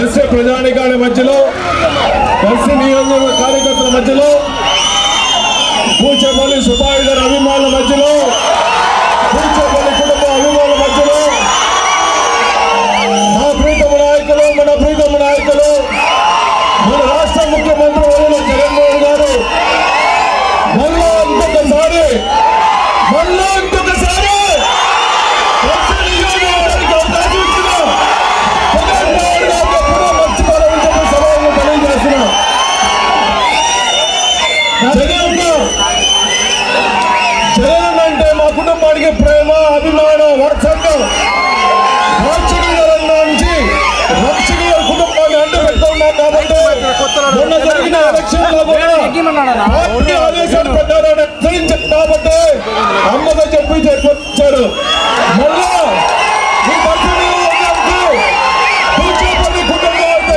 కలిసి ప్రజానికాల మధ్యలో కలిసి నియోజకవర్గ కార్యకర్తల మధ్యలో పూచేపల్లి సుబాయి గారి జగన్ జగన్ అంటే మా కుటుంబానికి ప్రేమ అభిమానం వాత్సల్యం రాక్షకుల నుంచి రక్షకుల కుటుంబాన్ని అంట పెట్టుకున్నాం కాబట్టి మొన్న జరిగిన ఎలక్షన్లో కూడా పార్టీ ఆదేశాలు పెట్టారని హెచ్చరించారు కాబట్టి అమ్మగా చెప్పి చెప్పొచ్చాడు. మళ్ళా ఈ పరిస్థితుల్లో కూర్చోపల్లి కుటుంబం అంటే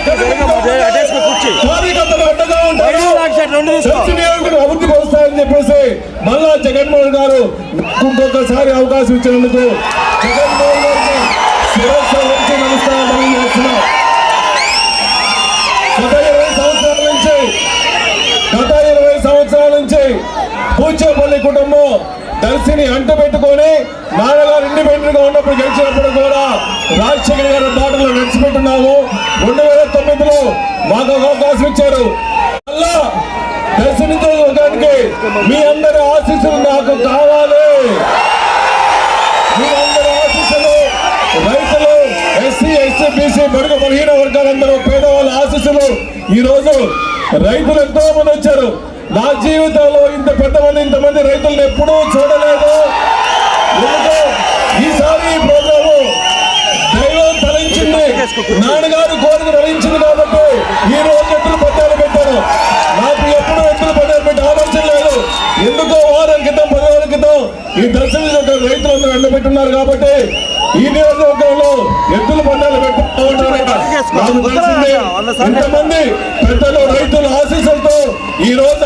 కార్యకర్తలు అండగా ఉంటారు. వస్తాయని మళ్ళా జగన్మోహన్ గారు ఇంకొకసారి అవకాశం ఇచ్చినందుకు జగన్మోహన్ గారికి శిరస్సు వంచి నమస్కారం తెలియజేస్తున్నాం. గత ఇరవై సంవత్సరాల నుంచి గత ఇరవై సంవత్సరాల నుంచి పూచేపల్లి కుటుంబం దర్శిని అంట పెట్టుకొని నాన్నగారు ఇండిపెండెంట్గా ఉన్నప్పుడు గెలిచినప్పుడు కూడా రాజశేఖర్ గారి బాటలో నడిచిపెట్టున్నాము. రెండు వేల తొమ్మిదిలో మాకు అవకాశం ఇచ్చారు. మళ్ళా చేయడానికి మీ అందరి ఆశీస్సులు నాకు కావాలి. మీ అందరి ఆశీస్సులు రైతులు ఎస్సీ ఎస్సీ బీసీ బడుగు బలహీన వర్గాలందరూ పేదవాళ్ళ ఆశీస్సులు ఈరోజు రైతులు ఎంతో మంది వచ్చారు. నా జీవితంలో ఇంత పెద్దమంది ఇంతమంది రైతులను ఎప్పుడూ చూడలేదు. ఈసారి ఈ ప్రోగ్రాము దైవం తలంచింది. నాన్నగా ఈ దర్శన రైతులందరూ ఎండబెట్టున్నారు కాబట్టి ఈ నియోజకవర్గంలో పెట్టుకుంటారు నాకు తెలిసిందే ఇంతమంది పెద్దలు రైతుల ఆశీస్సులతో ఈ రోజు